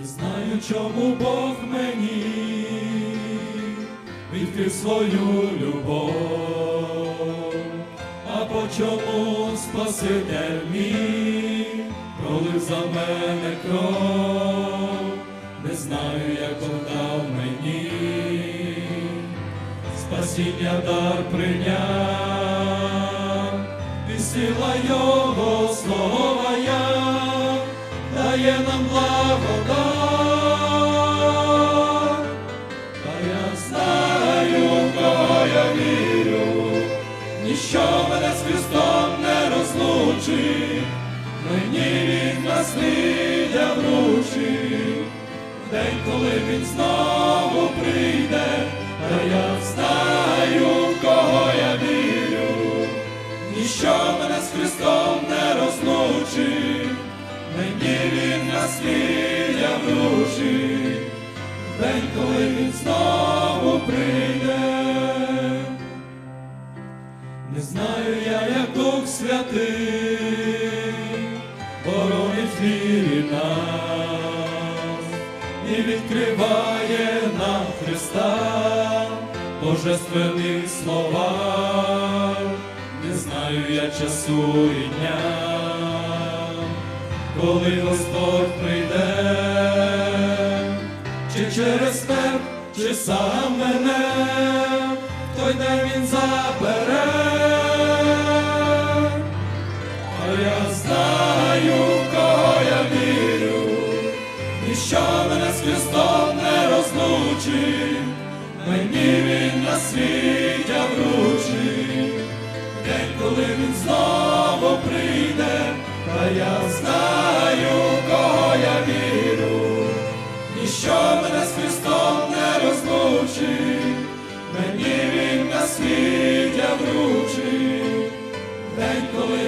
Не знаю, чому Бог мені відкрив свою любов, а по чому Спаситель мій пролив за мене кров, не знаю, як он дав мені спасіння дар прийняв, і сила Його слова я дає нам благодать. Та я знаю, в кого я вірю, ніщо мене з Христом не розлучить, мені він наслідя вручив, в день, коли він знову наслідя вручить, день, коли він знову прийде. Не знаю я, як Дух Святий, боронить вірі нас і відкриває нам Христа, божественних слова. Не знаю я часу і дня, коли Господь прийде, чи через смерть, чи сам мене, той день він забере. А я знаю, в кого я вірю, ніщо мене з Христом не розлучить, мені він на свіття вручить, день, коли він знову прийде, та я ніщо мене з Христом не розлучить, мені він на світ я вручив, день коли.